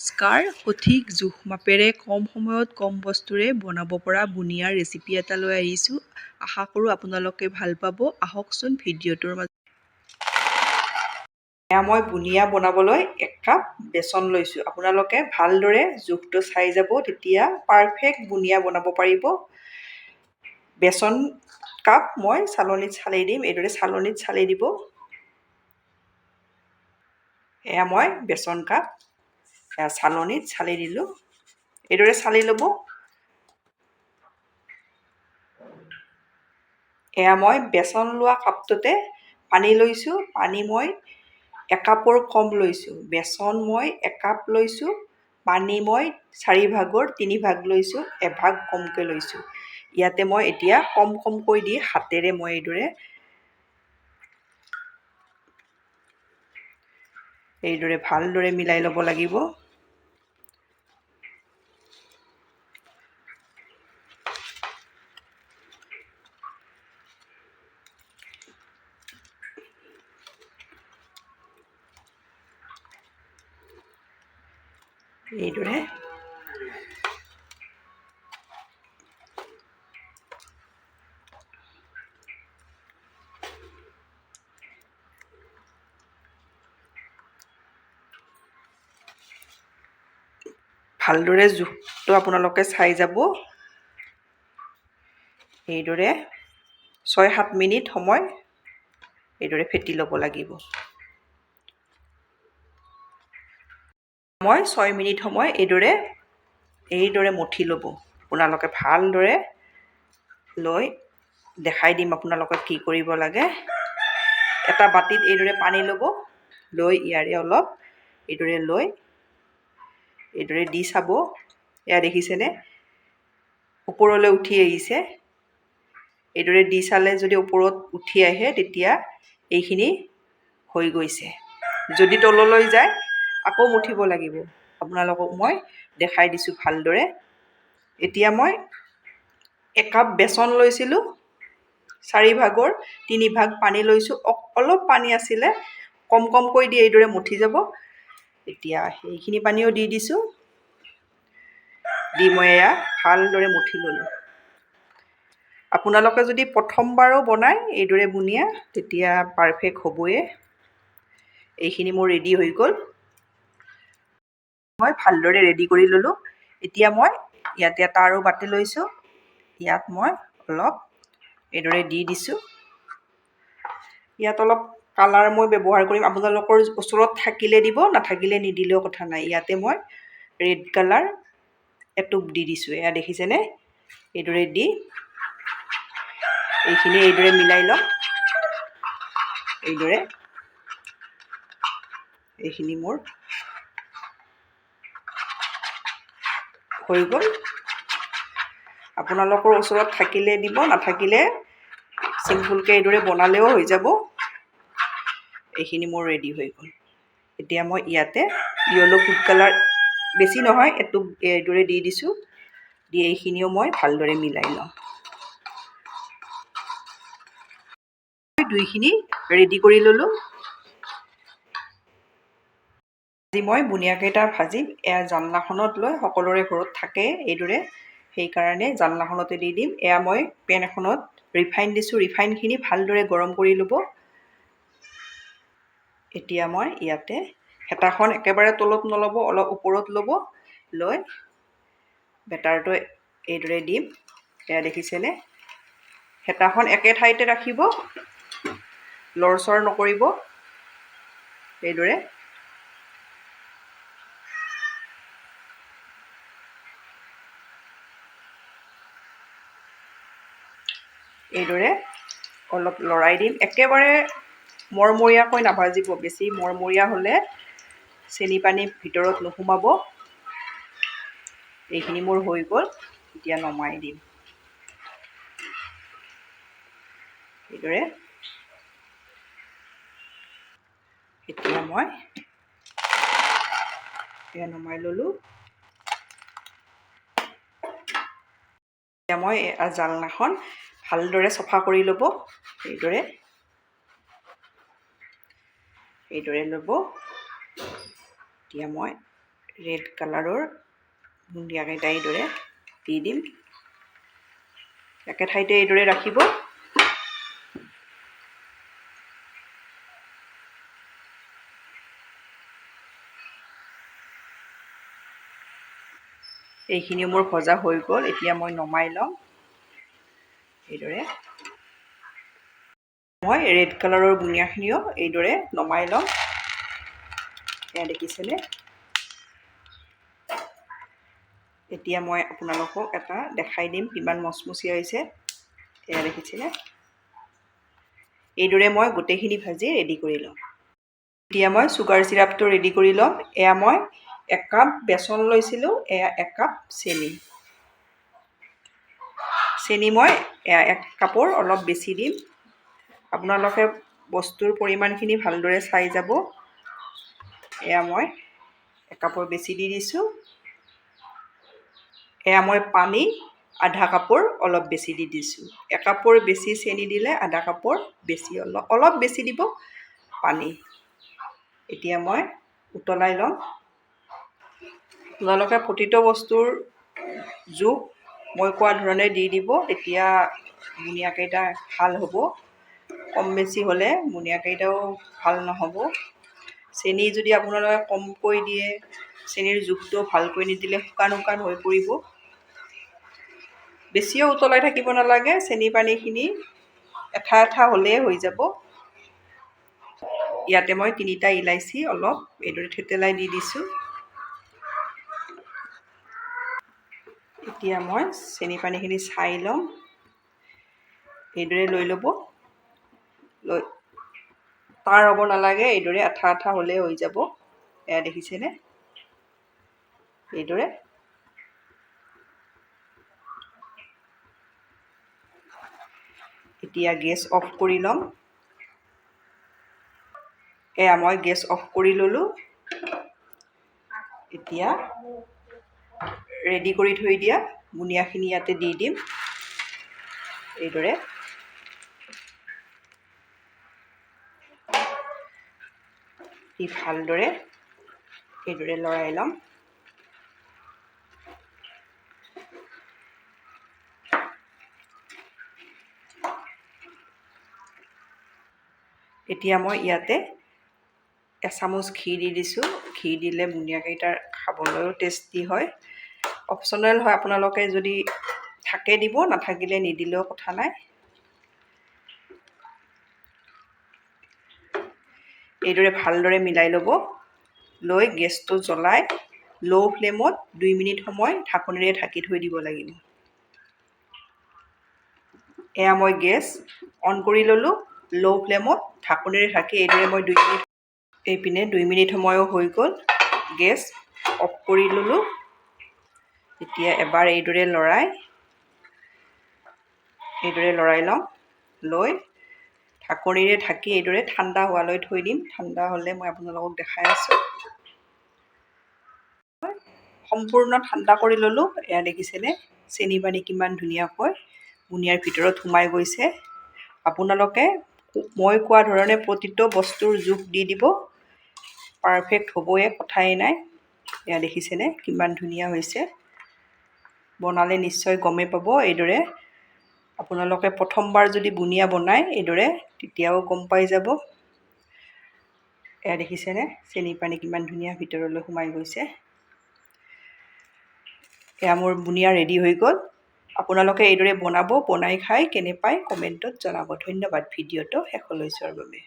নমস্কাৰ সঠিক জোখ মাপেৰে কম সময়ত কম বস্তুৰে বনাব পৰা বুনিয়াৰ ৰেচিপি এটা লৈ আহিছোঁ। আশা কৰোঁ আপোনালোকে ভাল পাব। আহকচোন ভিডিঅ'টোৰ মাজত। এয়া মই বুনিয়া বনাবলৈ এক কাপ বেচন লৈছোঁ। আপোনালোকে ভালদৰে জোখটো চাই যাব তেতিয়া পাৰফেক্ট বুনিয়া বনাব পাৰিব। বেচন কাপ মই চালনীত চালি দিম। এইদৰে চালনীত চালি দিব। এয়া মই বেচন কাপ চালনীত চালি দিলোঁ এইদৰে চালি ল'ব এয়া মই বেচন লোৱা কাপটোতে পানী লৈছোঁ, পানী মই একাপৰ কম লৈছোঁ। বেচন মই একাপ লৈছোঁ, পানী মই চাৰি ভাগৰ তিনি লৈছোঁ, এভাগ কমকৈ লৈছোঁ। ইয়াতে মই এতিয়া কম কমকৈ দি হাতেৰে মই এইদৰে এইদৰে ভালদৰে মিলাই ল'ব লাগিব। এইদৰে ভালদৰে জোখটো আপোনালোকে চাই যাব। এইদৰে ছয় সাত মিনিট সময় এইদৰে ফেটি ল'ব লাগিব। মই ছয় মিনিট সময় এইদৰে এইদৰে মঠি ল'ব। আপোনালোকে ভালদৰে লৈ দেখাই দিম আপোনালোকক কি কৰিব লাগে। এটা বাতিত এইদৰে পানী ল'ব। লৈ ইয়াৰে অলপ এইদৰে লৈ এইদৰে দি চাব। এয়া দেখিছেনে? ওপৰলৈ উঠি আহিছে। এইদৰে দি চালে যদি ওপৰত উঠি আহে তেতিয়া এইখিনি হৈ গৈছে। যদি তললৈ যায় আকৌ মুঠিব লাগিব। আপোনালোকক মই দেখাই দিছোঁ ভালদৰে। এতিয়া মই একাপ বেচন লৈছিলোঁ। চাৰি ভাগৰ তিনি ভাগ পানী লৈছোঁ। অলপ পানী আছিলে। কম কমকৈ দি এইদৰে মঠি যাব। এতিয়া সেইখিনি পানীও দি দিছোঁ। দি মই এয়া ভালদৰে মঠি ল'লোঁ। আপোনালোকে যদি প্ৰথমবাৰো বনায় এইদৰে বুনিয়া, তেতিয়া পাৰফেক্ট হ'বয়ে। এইখিনি মোৰ ৰেডি হৈ গ'ল। মই ভালদৰে ৰেডি কৰি ল'লোঁ। এতিয়া মই ইয়াতে এটা আৰু বাতি লৈছোঁ। ইয়াত মই অলপ এইদৰে দি দিছোঁ। ইয়াত অলপ কালাৰ মই ব্যৱহাৰ কৰিম। আপোনালোকৰ ওচৰত থাকিলে দিব নাথাকিলে নিদিলেও কথা নাই। ইয়াতে মই ৰেড কালাৰ এটোপ দি দিছোঁ। এয়া দেখিছেনে? এইদৰে দি এইখিনি এইদৰে মিলাই ল'ম। এইদৰে এইখিনি মোৰ হৈ গ'ল। আপোনালোকৰ ওচৰত থাকিলে দিব নাথাকিলে চিম্পুলকৈ এইদৰে বনালেও হৈ যাব। এইখিনি মোৰ ৰেডি হৈ গ'ল। এতিয়া মই ইয়াতে য়েল্ল' ফুড কালাৰ বেছি নহয় এইটো এইদৰে দি দিছোঁ। দি এইখিনিও মই ভালদৰে মিলাই লওঁ। দুইখিনি ৰেডি কৰি ল'লোঁ। আজি মই বুনিয়াকেইটা ভাজিম এয়া জানলাখনত লৈ সকলোৰে ঘৰত থাকে এইদৰে। সেইকাৰণে জানলাখনতে দি দিম। এয়া মই পেন এখনত ৰিফাইন দিছোঁ। ৰিফাইনখিনি ভালদৰে গৰম কৰি ল'ব। এতিয়া মই ইয়াতে হেতাখন একেবাৰে তলত নল'ব অলপ ওপৰত ল'ব লৈ বেটাৰটো এইদৰে দিম। এয়া দেখিছেনে? হেতাখন একে ঠাইতে ৰাখিব লৰচৰ নকৰিব এইদৰে। এইদৰে অলপ লৰাই দিম। একেবাৰে মৰমৰীয়াকৈ নাভাজিব বেছি। মৰমৰীয়া হ'লে চেনি পানী ভিতৰত নোসোমাব। এইখিনি মোৰ হৈ গ'ল। এতিয়া নমাই দিম। এইদৰে। এতিয়া মই এয়া নমাই ল'লোঁ। এতিয়া মই জালনাখন ভালদৰে চফা কৰি ল'ব। এইদৰে। এইদৰে ল'ব। এতিয়া মই ৰেড কালাৰৰ বুন্দিয়াকেইটা এইদৰে দি দিম। একে ঠাইতে এইদৰে ৰাখিব। এইখিনি মোৰ ভজা হৈ গ'ল। এতিয়া মই নমাই ল'ম। এইদৰে মই ৰেড কালাৰৰ বুনিয়াখিনিও এইদৰে নমাই ল'ম। এয়া দেখিছেনে? এতিয়া মই আপোনালোকক এটা দেখাই দিম কিমান মচমচীয়া হৈছে। এয়া দেখিছেনে? এইদৰে মই গোটেইখিনি ভাজি ৰেডি কৰি ল'ম। এতিয়া মই চুগাৰ চিৰাপটো ৰেডি কৰি ল'ম। এয়া মই একাপ বেচন লৈছিলোঁ এয়া একাপ চেনি। চেনি মই এয়া এক কাপৰ অলপ বেছি দিম। আপোনালোকে বস্তুৰ পৰিমাণখিনি ভালদৰে চাই যাব। এয়া মই একাপৰ বেছি দি দিছোঁ। এয়া মই পানী, আধা কাপৰ অলপ বেছি দি দিছোঁ। একাপৰ বেছি চেনি দিলে আধা কাপৰ বেছি অলপ অলপ বেছি দিব পানী। এতিয়া মই উতলাই ল'ম। আপোনালোকে প্ৰতিটো বস্তুৰ জোখ মই কোৱা ধৰণে দি দিব। তেতিয়া বুনিয়াকেইটা ভালো হ'ব। কম বেছি হ'লে বুনিয়াকেইটাও ভালো নহ'ব। চেনি যদি আপোনালোকে কমকৈ দিয়ে, চেনিৰ জোখটো ভালকৈ নিদিলে শুকান শুকান হৈ পৰিব। বেছিও উতলাই থাকিব নালাগে, চেনি পানীখিনি এঠা এঠা হ'লেই হৈ যাব। ইয়াতে মই তিনিটা ইলাচি অলপ এইদৰে থেতেলাই দি দিছোঁ। এতিয়া মই চেনি পানীখিনি চাই ল'ম। এইদৰে লৈ ল'ব। লৈ তাৰ হ'ব নালাগে এইদৰে আঠা আঠা হ'লেই হৈ যাব। এয়া দেখিছেনে? এইদৰে। এতিয়া গেছ অফ কৰি ল'ম। এয়া মই গেছ অফ কৰি ল'লোঁ। এতিয়া ৰেডি কৰি থৈ দিয়া। বুনিয়াখিনি ইয়াতে দি দিম। এইদৰে। দি ভালদৰে এইদৰে লৰাই ল'ম। এতিয়া মই ইয়াতে এচামুচ ঘি দি দিছোঁ। ঘি দিলে বুনিয়াকেইটাৰ খাবলৈও টেষ্টি হয়। অপশ্যনেল হয় আপোনালোকে যদি থাকে দিব নাথাকিলে নিদিলেও কথা নাই। এইদৰে ভালদৰে মিলাই ল'ব। লৈ গেছটো জ্বলাই ল' ফ্লেমত দুই মিনিট সময় ঢাকনিৰে ঢাকি থৈ দিব লাগিব। এয়া মই গেছ অন কৰি ল'লোঁ ল' ফ্লেমত ঢাকনিৰে ঢাকি এইদৰে মই দুই মিনিট এইপিনে দুই মিনিট সময়ো হৈ গ'ল গেছ অফ কৰি ল'লোঁ। এতিয়া এবাৰ এইদৰে লৰাই এইদৰে লৰাই ল'ম লৈ ঢাকনিৰে ঢাকি এইদৰে ঠাণ্ডা হোৱালৈ থৈ দিম। ঠাণ্ডা হ'লে মই আপোনালোকক দেখাই আছোঁ। সম্পূৰ্ণ ঠাণ্ডা কৰি ল'লোঁ। এয়া দেখিছেনে? চেনি পানী কিমান ধুনীয়াকৈ বুনিয়াৰ ভিতৰত সোমাই গৈছে। আপোনালোকে মই কোৱা ধৰণে প্ৰতিটো বস্তুৰ জোখ দি দিব। পাৰফেক্ট হ'বয়ে কথাই নাই। এয়া দেখিছেনে? কিমান ধুনীয়া হৈছে। বনালে নিশ্চয় গমেই পাব এইদৰে। আপোনালোকে প্ৰথমবাৰ যদি বুনিয়া বনায় এইদৰে তেতিয়াও গম পাই যাব। এয়া দেখিছেনে? চেনি পানী কিমান ধুনীয়া ভিতৰলৈ সোমাই গৈছে। এয়া মোৰ বুনিয়া ৰেডি হৈ গ'ল। আপোনালোকে এইদৰে বনাব বনাই খাই কেনে পায় কমেণ্টত জনাব। ধন্যবাদ ভিডিঅ'টো শেষলৈ চোৱাৰ বাবে।